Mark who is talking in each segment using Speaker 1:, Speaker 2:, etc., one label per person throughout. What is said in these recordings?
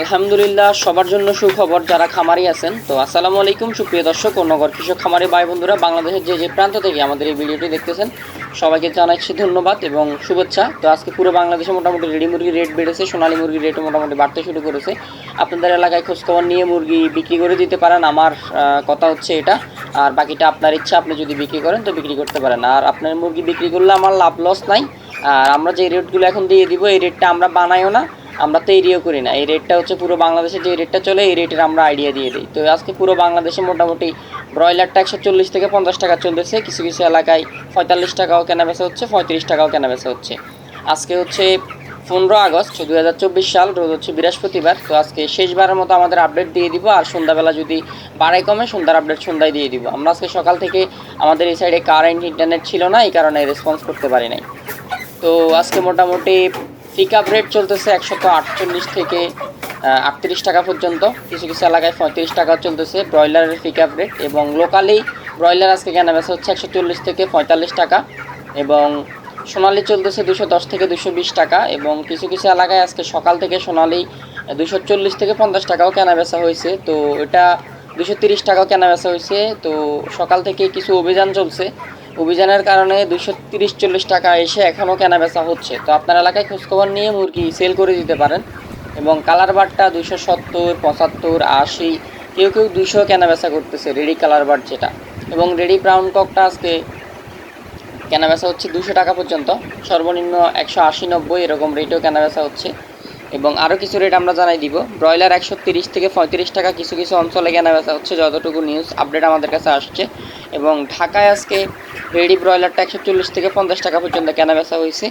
Speaker 1: আলহামদুলিল্লাহ, সবার জন্য সুখবর যারা খামারি আছেন। তো আসসালামু আলাইকুম, সুপ্রিয় দর্শক ও নগর কৃষক খামারি ভাই বন্ধুরা, বাংলাদেশের যে যে প্রান্ত থেকে আমাদের এই ভিডিওটি দেখতেছেন, সবাইকে জানাচ্ছি ধন্যবাদ এবং শুভেচ্ছা। তো আজকে পুরো বাংলাদেশে মোটামুটি রেডি মুরগির রেট বেড়েছে, সোনালী মুরগির রেটও মোটামুটি বাড়তে শুরু করেছে। আপনাদের এলাকায় খোঁজখবর নিয়ে মুরগি বিক্রি করে দিতে পারেন, আমার কথা হচ্ছে এটা। আর বাকিটা আপনার ইচ্ছা, আপনি যদি বিক্রি করেন তো বিক্রি করতে পারেন। আর আপনার মুরগি বিক্রি করলে আমার লাভ লস নাই। আর আমরা যে রেটগুলো এখন দিয়ে দিব, এই রেটটা আমরা বানাইও না। আমরা তো এরিও করি না। এই রেটটা হচ্ছে পুরো বাংলাদেশে যে রেটটা চলে, এই রেটের আমরা আইডিয়া দিয়ে দিই। তো আজকে পুরো বাংলাদেশে মোটামুটি ব্রয়লারটা একশো চল্লিশ থেকে পঞ্চাশ টাকা চলতেছে। কিছু কিছু এলাকায় পঁয়তাল্লিশ টাকাও কেনা বেচা হচ্ছে, পঁয়ত্রিশ টাকাও কেনা বেচা হচ্ছে। আজকে হচ্ছে পনেরো আগস্ট দু হাজার চব্বিশ সাল, রোজ হচ্ছে বৃহস্পতিবার। তো আজকে শেষবারের মতো আমাদের আপডেট দিয়ে দিব, আর সন্ধ্যাবেলা যদি বাড়াই কমে, সন্ধ্যার আপডেট সন্ধ্যায় দিয়ে দিব। আমরা আজকে সকাল থেকে আমাদের এই সাইডে কারেন্ট ইন্টারনেট ছিল না, এই কারণে রেসপন্স করতে পারি নাই। তো আজকে মোটামুটি পিক আপ রেট চলতেছে একশত আটচল্লিশ থেকে আটত্রিশ টাকা পর্যন্ত। কিছু কিছু এলাকায় পঁয়ত্রিশ টাকা চলতেছে ব্রয়লারের পিক আপ রেট এবং লোকালি ব্রয়লার আজকে কেনা বেচা হচ্ছে একশো চল্লিশ থেকে পঁয়তাল্লিশ টাকা এবং সোনালি চলতেছে দুশো দশ থেকে দুশো বিশ টাকা এবং কিছু কিছু এলাকায় আজকে সকাল থেকে সোনালি দুশো চল্লিশ থেকে পঞ্চাশ টাকাও কেনা বেচা হয়েছে। তো এটা দুশো তিরিশ টাকাও কেনা বেচা হয়েছে। তো সকাল থেকে কিছু অভিযান চলছে। অভিযানের কারণে দুশো তিরিশ চল্লিশ টাকা এসে এখনও কেনা বেচা হচ্ছে। তো আপনার এলাকায় খোঁজখবর নিয়ে মুরগি সেল করে দিতে পারেন এবং কালার বারটা দুশো সত্তর, পঁচাত্তর, আশি, কেউ কেউ দুশো কেনা বেচা করতেছে, রেডি কালার বার যেটা। এবং রেডি ব্রাউন ককটা আজকে কেনা বেচা হচ্ছে দুশো টাকা পর্যন্ত। সর্বনিম্ন একশো আশি নব্বই এরকম রেটেও কেনা বেচা হচ্ছে। এবং আরও কিছু রেট আমরা জানাই দিব। ব্রয়লার একশো তিরিশ থেকে পঁয়ত্রিশ টাকা কিছু কিছু অঞ্চলে কেনা বেচা হচ্ছে, যতটুকু নিউজ আপডেট আমাদের কাছে আসছে। এবং ঢাকায় আজকে রেডি ব্রয়লারটা একশো চল্লিশ থেকে পঞ্চাশ টাকা পর্যন্ত কেনা বেচা হয়েছে।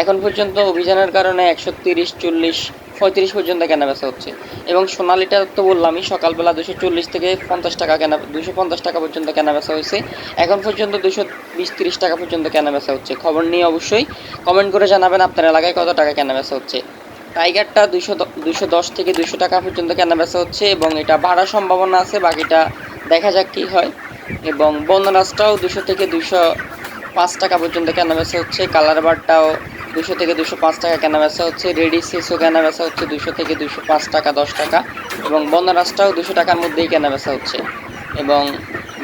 Speaker 1: এখন পর্যন্ত অভিযানের কারণে একশো তিরিশ, চল্লিশ, পঁয়ত্রিশ পর্যন্ত কেনা বেচা হচ্ছে। এবং সোনালিটা তো বললামই, সকালবেলা দুশো চল্লিশ থেকে পঞ্চাশ টাকা কেনা, দুশো পঞ্চাশ টাকা পর্যন্ত কেনা বেচা হয়েছে। এখন পর্যন্ত দুশো বিশ, তিরিশ টাকা পর্যন্ত কেনা বেচা হচ্ছে। খবর নিয়ে অবশ্যই কমেন্ট করে জানাবেন আপনার এলাকায় কত টাকা কেনা বেচা হচ্ছে। টাইগারটা দুশো দুশো দশ থেকে দুশো টাকা পর্যন্ত কেনা বেচা হচ্ছে এবং এটা বাড়ার সম্ভাবনা আছে, বাকিটা দেখা যাক কী হয়। এবং বন্দনাসটাও দুশো থেকে দুশো পাঁচ টাকা পর্যন্ত কেনা বেচা হচ্ছে, কালার বারটাও দুশো থেকে দুশো পাঁচ টাকা কেনা বেচা হচ্ছে, রেডি সেসও কেনা বেচা হচ্ছে দুশো থেকে দুশো পাঁচ টাকা, দশ টাকা, এবং বন্দনাসটাও দুশো টাকার মধ্যেই কেনা বেচা হচ্ছে। এবং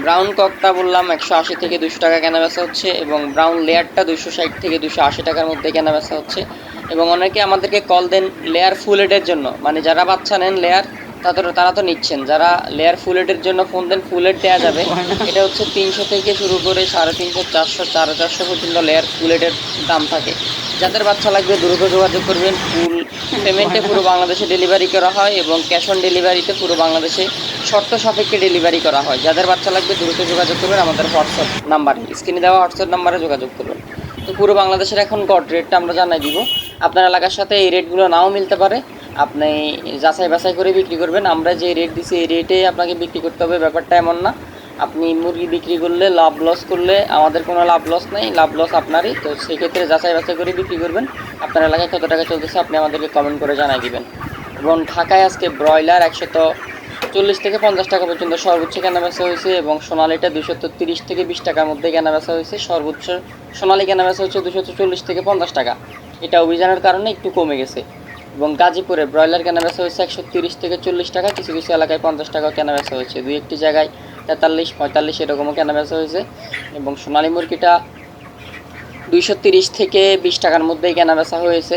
Speaker 1: ব্রাউন ককটা বললাম, একশো আশি থেকে দুশো টাকা কেনা বেচা হচ্ছে, এবং ব্রাউন লেয়ারটা দুশো ষাট থেকে দুশো আশি টাকার মধ্যে কেনা বেচা হচ্ছে। এবং অনেকে আমাদেরকে কল দেন লেয়ার ফুল এডের জন্য। মানে যারা বাচ্চা নেন লেয়ার তাদের তারা তো নিচ্ছেন। যারা লেয়ার ফুল এডের জন্য ফোন দেন ফুল এড দেওয়া যাবে। এটা হচ্ছে তিনশো থেকে শুরু করে সাড়ে তিনশো চারশো সাড়ে চারশো পর্যন্ত লেয়ার ফুল এডের দাম থাকে। যাদের বাচ্চা লাগবে দ্রুত যোগাযোগ করবেন। ফুল পেমেন্টে পুরো বাংলাদেশে ডেলিভারি করা হয় এবং ক্যাশ অন ডেলিভারিতে পুরো বাংলাদেশে শর্ত সাপেক্ষে ডেলিভারি করা হয়। যাদের বাচ্চা লাগবে দ্রুত যোগাযোগ করবেন। আমাদের হোয়াটসঅ্যাপ নাম্বারে স্ক্রিনে দেওয়া হোয়াটসঅ্যাপ নাম্বারে যোগাযোগ করবেন তো পুরো বাংলাদেশের এখন গড রেটটা আমরা জানাই দিব। আপনার এলাকার সাথে এই রেটগুলো নাও মিলতে পারে। আপনি যাচাই বাছাই করে বিক্রি করবেন। আমরা যে রেট দিছি, এই রেটে আপনাকে বিক্রি করতে হবে। ব্যাপারটা এমন না। আপনি মুরগি বিক্রি করলে লাভ লস করলে আমাদের কোনো লাভ লস নেই। লাভ লস আপনারই। তো সেক্ষেত্রে যাচাই বাছাই করে বিক্রি করবেন। আপনার এলাকায় কত টাকা চলতেছে আপনি আমাদেরকে কমেন্ট করে জানাই দিবেন। এবং ঢাকায় আজকে ব্রয়লার একশত চল্লিশ থেকে পঞ্চাশ টাকা পর্যন্ত সর্বোচ্চ কেনা বেচা হয়েছে এবং সোনালিটা দুশো তিরিশ থেকে বিশ টাকার মধ্যে কেনা বেচা হয়েছে। সর্বোচ্চ সোনালি কেনা বেচা হচ্ছে দুশো চল্লিশ থেকে পঞ্চাশ টাকা। এটা অভিযানের কারণে একটু কমে গেছে। এবং গাজীপুরে ব্রয়লার কেনা বেচা হয়েছে একশো তিরিশ থেকে চল্লিশ টাকা, কিছু কিছু এলাকায় পঞ্চাশ টাকা কেনা বেচা হয়েছে। দুই একটি জায়গায় তেতাল্লিশ, পঁয়তাল্লিশ এরকমও কেনা বেচা হয়েছে। এবং সোনালী মুরগিটা দুইশো তিরিশ থেকে বিশ টাকার মধ্যেই কেনা বেচা হয়েছে।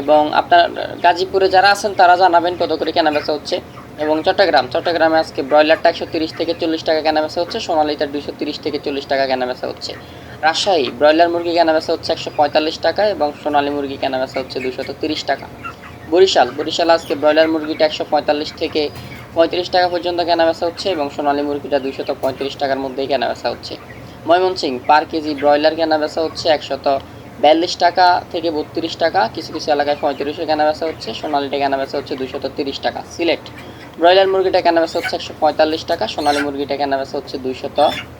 Speaker 1: এবং আপনার গাজীপুরে যারা আছেন, তারা জানাবেন কত করে কেনা বেচা হচ্ছে। এবং চট্টগ্রাম, চট্টগ্রামে আজকে ব্রয়লারটা একশো তিরিশ থেকে চল্লিশ টাকা কেনা বেচা হচ্ছে, সোনালিটা দুইশো তিরিশ থেকে চল্লিশ টাকা কেনা বেচা হচ্ছে। রাজশাহী, ব্রয়লার মুরগি কেনা বেচা হচ্ছে একশো পঁয়তাল্লিশ টাকা এবং সোনালী মুরগি কেনা বেচা হচ্ছে দুশত তিরিশ টাকা। বরিশাল বরিশাল আজকে ব্রয়লার মুরগিটা একশো পঁয়তাল্লিশ থেকে পঁয়ত্রিশ টাকা পর্যন্ত কেনা বেচা হচ্ছে এবং সোনালী মুরগিটা দুইশত পঁয়ত্রিশ টাকার মধ্যেই কেনা বেচা হচ্ছে। ময়মনসিং, পার কেজি ব্রয়লার কেনা বেচা হচ্ছে একশত বিয়াল্লিশ টাকা থেকে বত্রিশ টাকা। কিছু কিছু এলাকায় পঁয়ত্রিশে কেনা বেচা হচ্ছে, সোনালিটা কেনা বেচা হচ্ছে দুশত তিরিশ টাকা। সিলেট, ব্রয়লার মুরগিটা কেনা বেচা হচ্ছে একশো পঁয়তাল্লিশ টাকা, সোনালী মুরগিটা কেনা বেচা হচ্ছে দুইশত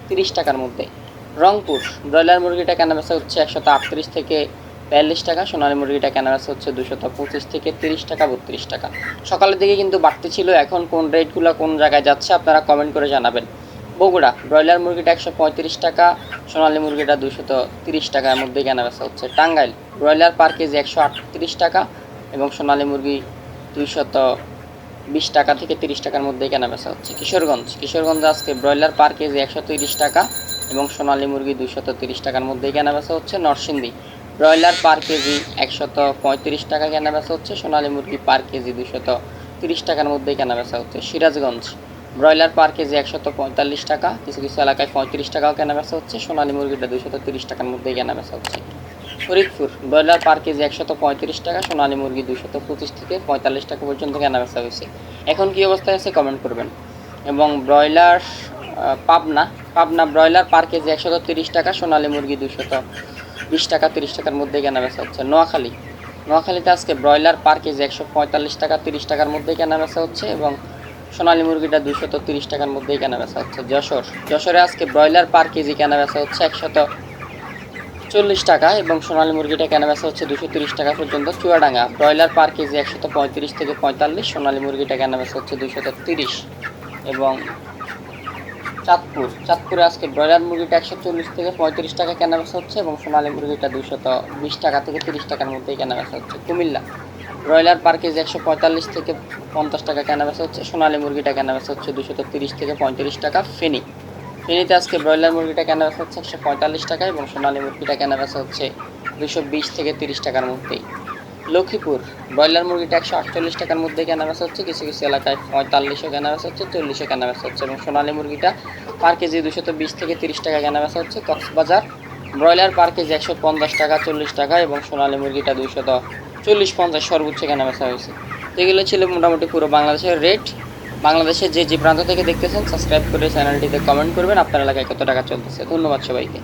Speaker 1: তিরিশ টাকার মধ্যে। রংপুর। ব্রয়লার মুরগিটা কেনা বেচা হচ্ছে একশত আটত্রিশ থেকে বিয়াল্লিশ টাকা, সোনালী মুরগিটা কেনা বেচা হচ্ছে দুশত পঁচিশ থেকে তিরিশ টাকা, বত্রিশ টাকা। সকালের দিকে কিন্তু বাড়তি ছিল, এখন কোন রেটগুলো কোন জায়গায় যাচ্ছে আপনারা কমেন্ট করে জানাবেন। বগুড়া, ব্রয়লার মুরগিটা একশো পঁয়ত্রিশ টাকা, সোনালী মুরগিটা দুশত তিরিশ টাকার মধ্যে কেনা বেচা হচ্ছে। টাঙ্গাইল, ব্রয়লার পার কেজি একশো আটত্রিশ টাকা এবং সোনালী মুরগি দুইশত বিশ টাকা থেকে তিরিশ টাকার মধ্যে কেনা বেচা হচ্ছে। কিশোরগঞ্জ কিশোরগঞ্জ আজকে ব্রয়লার পার কেজি একশো তিরিশ টাকা এবং সোনালী মুরগি দুইশত তিরিশ টাকার মধ্যেই কেনা বেচা হচ্ছে নরসিংদী। ব্রয়লার পার কেজি একশত পঁয়ত্রিশ টাকা কেনা বেচা হচ্ছে, সোনালী মুরগি পার কেজি দুইশত তিরিশ টাকার মধ্যেই কেনা বেচা হচ্ছে সিরাজগঞ্জ। ব্রয়লার পার কেজি একশত পঁয়তাল্লিশ টাকা, কিছু কিছু এলাকায় পঁয়ত্রিশ টাকাও কেনা বেচা হচ্ছে, সোনালী মুরগিটা দুইশত তিরিশ টাকার মধ্যেই কেনা বেচা হচ্ছে। ফরিদপুর, ব্রয়লার পার কেজি একশত পঁয়ত্রিশ টাকা, সোনালী মুরগি দুশত পঁচিশ থেকে পঁয়তাল্লিশ টাকা পর্যন্ত কেনা বেচা হয়েছে। এখন কী অবস্থায় আছে কমেন্ট করবেন। এবং broiler Pabna Pabna broiler per KG একশত তিরিশ টাকা, সোনালী মুরগি দুশত বিশ টাকা, তিরিশ টাকার মধ্যে কেনা বেচা হচ্ছে। নোয়াখালী। নোয়াখালীতে আজকে ব্রয়লার পার কেজি একশো পঁয়তাল্লিশ টাকা, তিরিশ টাকার মধ্যে কেনা বেচা হচ্ছে এবং সোনালী মুরগিটা দুশত তিরিশ টাকার মধ্যেই কেনা বেচা হচ্ছে। যশোর। যশোরে আজকে ব্রয়লার পার কেজি কেনা বেচা হচ্ছে একশত চল্লিশ টাকা এবং সোনালী মুরগিটা কেনা বেচা হচ্ছে দুশো তিরিশ টাকা পর্যন্ত চুয়াডাঙ্গা। ব্রয়লার পার কেজি একশত পঁয়ত্রিশ থেকে পঁয়তাল্লিশ, সোনালী মুরগিটা কেনা বেচা হচ্ছে দুশত তিরিশ এবং চাঁদপুর। চাঁদপুরে আজকে ব্রয়লার মুরগিটা একশো চল্লিশ থেকে পঁয়ত্রিশ টাকা কেনা বেচা হচ্ছে এবং সোনালী মুরগিটা দুশত বিশ টাকা থেকে তিরিশ টাকার মধ্যেই কেনা বেচা হচ্ছে। কুমিল্লা, ব্রয়লার পার কেজি একশো পঁয়তাল্লিশ থেকে পঞ্চাশ টাকা কেনা বেচা হচ্ছে, সোনালী মুরগিটা কেনা বেচা হচ্ছে দুশত তিরিশ থেকে পঁয়ত্রিশ টাকা ফেনি। ফেনিতে আজকে ব্রয়লার মুরগিটা কেনা বেচা হচ্ছে একশো পঁয়তাল্লিশ টাকা এবং সোনালী মুরগিটা কেনা বেচা হচ্ছে দুশো বিশ থেকে তিরিশ টাকার মধ্যেই। লক্ষ্মীপুর। ব্রয়লার মুরগিটা একশো আটচল্লিশ টাকার মধ্যে কেনা বেচা হচ্ছে, কিছু কিছু এলাকায় পঁয়তাল্লিশও কেনা বেচা হচ্ছে, চল্লিশও কেনা বেচা হচ্ছে এবং সোনালী মুরগিটা পার কেজি দুশত বিশ থেকে তিরিশ টাকা কেনা বেচা হচ্ছে। কক্সবাজার, ব্রয়লার পার কেজি একশো পঞ্চাশ টাকা, চল্লিশ টাকা এবং সোনালী মুরগিটা দুশত চল্লিশ পঞ্চাশ সর্বোচ্চ কেনা বেচা হয়েছে। এগুলো ছিল মোটামুটি পুরো বাংলাদেশের রেট বাংলাদেশের যে যে প্রান্ত থেকে দেখতেছেন সাবস্ক্রাইব করে চ্যানেলটিতে কমেন্ট করবেন। আপনার এলাকায় কত টাকা চলতেছে। ধন্যবাদ সবাইকে।